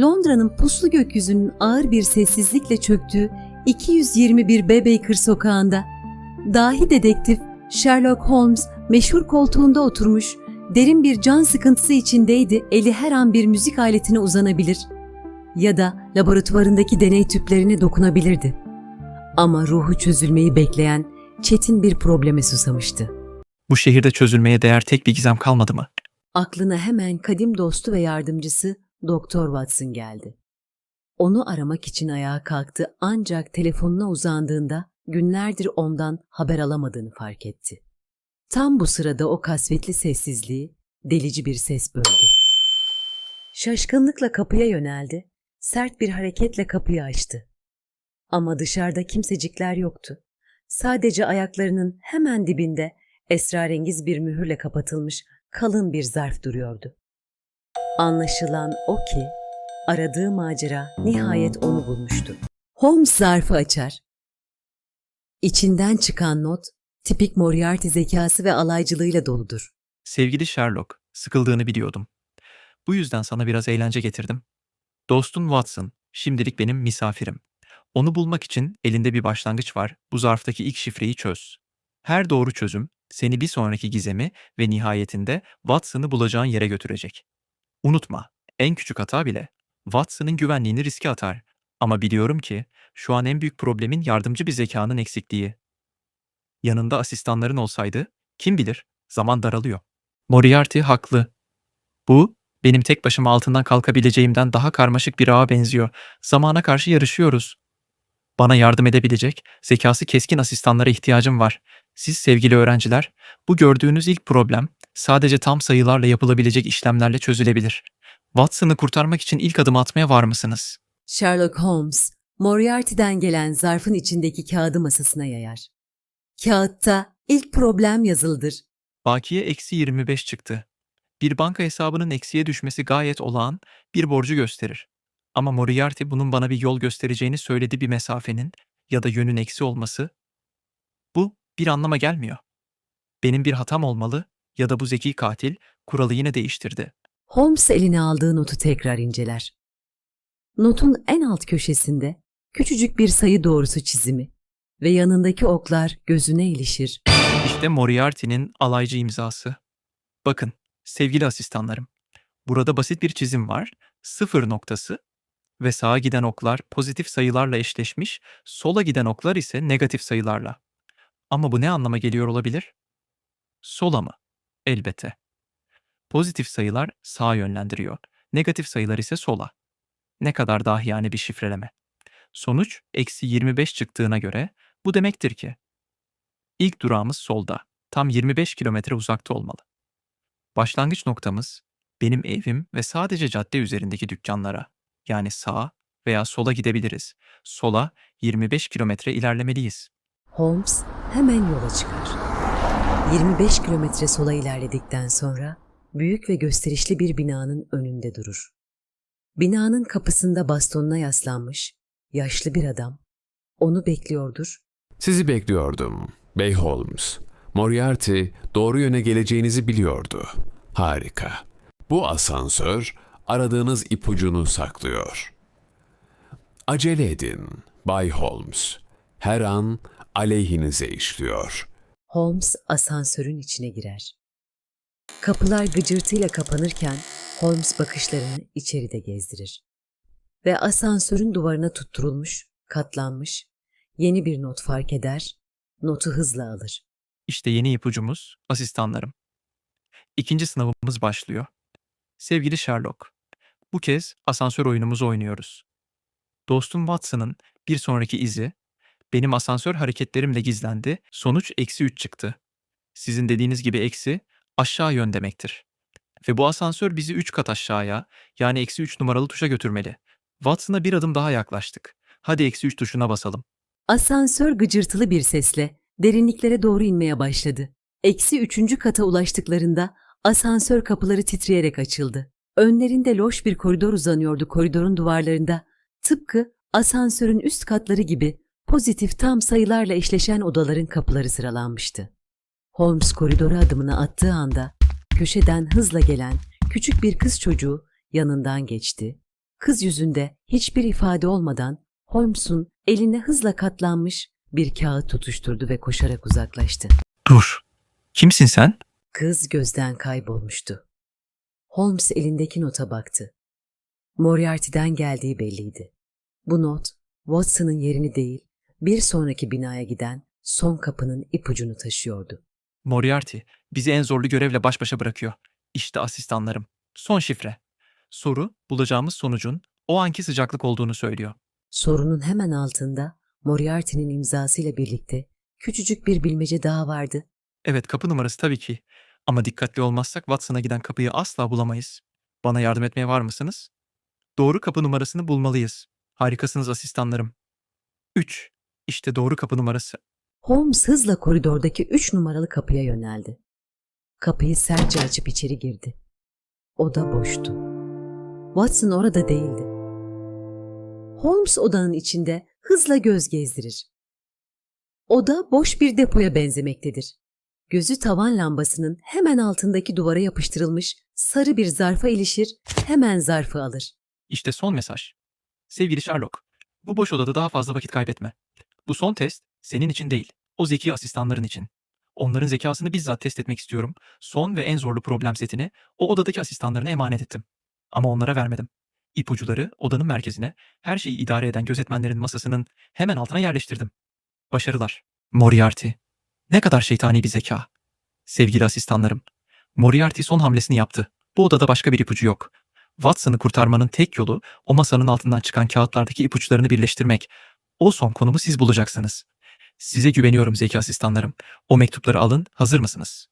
Londra'nın puslu gökyüzünün ağır bir sessizlikle çöktüğü 221 B Baker sokağında dahi dedektif Sherlock Holmes meşhur koltuğunda oturmuş, derin bir can sıkıntısı içindeydi, eli her an bir müzik aletine uzanabilir ya da laboratuvarındaki deney tüplerine dokunabilirdi. Ama ruhu çözülmeyi bekleyen çetin bir probleme susamıştı. Bu şehirde çözülmeye değer tek bir gizem kalmadı mı? Aklına hemen kadim dostu ve yardımcısı Doktor Watson geldi. Onu aramak için ayağa kalktı ancak telefonuna uzandığında günlerdir ondan haber alamadığını fark etti. Tam bu sırada o kasvetli sessizliği delici bir ses böldü. Şaşkınlıkla kapıya yöneldi, sert bir hareketle kapıyı açtı. Ama dışarıda kimsecikler yoktu. Sadece ayaklarının hemen dibinde esrarengiz bir mühürle kapatılmış kalın bir zarf duruyordu. Anlaşılan o ki aradığı macera nihayet onu bulmuştu. Holmes zarfı açar. İçinden çıkan not tipik Moriarty zekası ve alaycılığıyla doludur. Sevgili Sherlock, sıkıldığını biliyordum. Bu yüzden sana biraz eğlence getirdim. Dostun Watson, şimdilik benim misafirim. Onu bulmak için elinde bir başlangıç var. Bu zarftaki ilk şifreyi çöz. Her doğru çözüm seni bir sonraki gizemi ve nihayetinde Watson'ı bulacağın yere götürecek. Unutma, en küçük hata bile Watson'ın güvenliğini riske atar. Ama biliyorum ki şu an en büyük problemin yardımcı bir zekanın eksikliği. Yanında asistanların olsaydı, kim bilir, zaman daralıyor. Moriarty haklı. Bu, benim tek başıma altından kalkabileceğimden daha karmaşık bir ağa benziyor. Zamana karşı yarışıyoruz. Bana yardım edebilecek, zekası keskin asistanlara ihtiyacım var. Siz sevgili öğrenciler, bu gördüğünüz ilk problem sadece tam sayılarla yapılabilecek işlemlerle çözülebilir. Watson'ı kurtarmak için ilk adım atmaya var mısınız? Sherlock Holmes, Moriarty'den gelen zarfın içindeki kağıdı masasına yayar. Kağıtta ilk problem yazılıdır. Bakiye eksi 25 çıktı. Bir banka hesabının eksiye düşmesi gayet olağan bir borcu gösterir. Ama Moriarty bunun bana bir yol göstereceğini söyledi bir mesafenin ya da yönün eksi olması. Bu bir anlama gelmiyor. Benim bir hatam olmalı ya da bu zeki katil kuralı yine değiştirdi. Holmes eline aldığı notu tekrar inceler. Notun en alt köşesinde küçücük bir sayı doğrusu çizimi ve yanındaki oklar gözüne ilişir. İşte Moriarty'nin alaycı imzası. Bakın sevgili asistanlarım. Burada basit bir çizim var. Sıfır noktası ve sağa giden oklar pozitif sayılarla eşleşmiş, sola giden oklar ise negatif sayılarla. Ama bu ne anlama geliyor olabilir? Sola mı? Elbette. Pozitif sayılar sağa yönlendiriyor, negatif sayılar ise sola. Ne kadar dahiyane bir şifreleme. Sonuç eksi 25 çıktığına göre bu demektir ki ilk durağımız solda, tam 25 kilometre uzakta olmalı. Başlangıç noktamız benim evim ve sadece cadde üzerindeki dükkanlara, yani sağa veya sola gidebiliriz. Sola 25 kilometre ilerlemeliyiz. Holmes hemen yola çıkar. 25 kilometre sola ilerledikten sonra büyük ve gösterişli bir binanın önünde durur. Binanın kapısında bastonuna yaslanmış yaşlı bir adam onu bekliyordur Sizi bekliyordum, Bey Holmes. Moriarty doğru yöne geleceğinizi biliyordu. Harika. Bu asansör aradığınız ipucunu saklıyor. Acele edin, Bay Holmes. Her an aleyhinize işliyor. Holmes asansörün içine girer. Kapılar gıcırtıyla kapanırken Holmes bakışlarını içeride gezdirir. Ve asansörün duvarına tutturulmuş, katlanmış, yeni bir not fark eder, notu hızla alır. İşte yeni ipucumuz, asistanlarım. İkinci sınavımız başlıyor. Sevgili Sherlock, bu kez asansör oyunumuzu oynuyoruz. Dostum Watson'ın bir sonraki izi, benim asansör hareketlerimle gizlendi, sonuç eksi 3 çıktı. Sizin dediğiniz gibi eksi, aşağı yön demektir. Ve bu asansör bizi 3 kat aşağıya, yani eksi 3 numaralı tuşa götürmeli. Watson'a bir adım daha yaklaştık. Hadi eksi 3 tuşuna basalım. Asansör gıcırtılı bir sesle derinliklere doğru inmeye başladı. Eksi üçüncü kata ulaştıklarında asansör kapıları titreyerek açıldı. Önlerinde loş bir koridor uzanıyordu koridorun duvarlarında. Tıpkı asansörün üst katları gibi pozitif tam sayılarla eşleşen odaların kapıları sıralanmıştı. Holmes koridora adımını attığı anda köşeden hızla gelen küçük bir kız çocuğu yanından geçti, kız yüzünde hiçbir ifade olmadan Holmes'un eline hızla katlanmış bir kağıt tutuşturdu ve koşarak uzaklaştı. Dur. Kimsin sen? Kız gözden kaybolmuştu. Holmes elindeki nota baktı. Moriarty'den geldiği belliydi. Bu not, Watson'ın yerini değil, bir sonraki binaya giden son kapının ipucunu taşıyordu. Moriarty bizi en zorlu görevle baş başa bırakıyor. İşte asistanlarım. Son şifre. Soru bulacağımız sonucun o anki sıcaklık olduğunu söylüyor. Sorunun hemen altında Moriarty'nin imzasıyla birlikte küçücük bir bilmece daha vardı. Evet kapı numarası tabii ki. Ama dikkatli olmazsak Watson'a giden kapıyı asla bulamayız. Bana yardım etmeye var mısınız? Doğru kapı numarasını bulmalıyız. Harikasınız asistanlarım. 3. İşte doğru kapı numarası. Holmes hızla koridordaki üç numaralı kapıya yöneldi. Kapıyı sertçe açıp içeri girdi. Oda boştu. Watson orada değildi. Holmes odanın içinde hızla göz gezdirir. Oda boş bir depoya benzemektedir. Gözü tavan lambasının hemen altındaki duvara yapıştırılmış sarı bir zarfa ilişir, hemen zarfı alır. İşte son mesaj. Sevgili Sherlock, bu boş odada daha fazla vakit kaybetme. Bu son test senin için değil, o zeki asistanların için. Onların zekasını bizzat test etmek istiyorum. Son ve en zorlu problem setini o odadaki asistanlarına emanet ettim. Ama onlara vermedim. İpucuları odanın merkezine, her şeyi idare eden gözetmenlerin masasının hemen altına yerleştirdim. Başarılar. Moriarty. Ne kadar şeytani bir zeka. Sevgili asistanlarım. Moriarty son hamlesini yaptı. Bu odada başka bir ipucu yok. Watson'ı kurtarmanın tek yolu o masanın altından çıkan kağıtlardaki ipuçlarını birleştirmek. O son konumu siz bulacaksınız. Size güveniyorum zeki asistanlarım. O mektupları alın, hazır mısınız?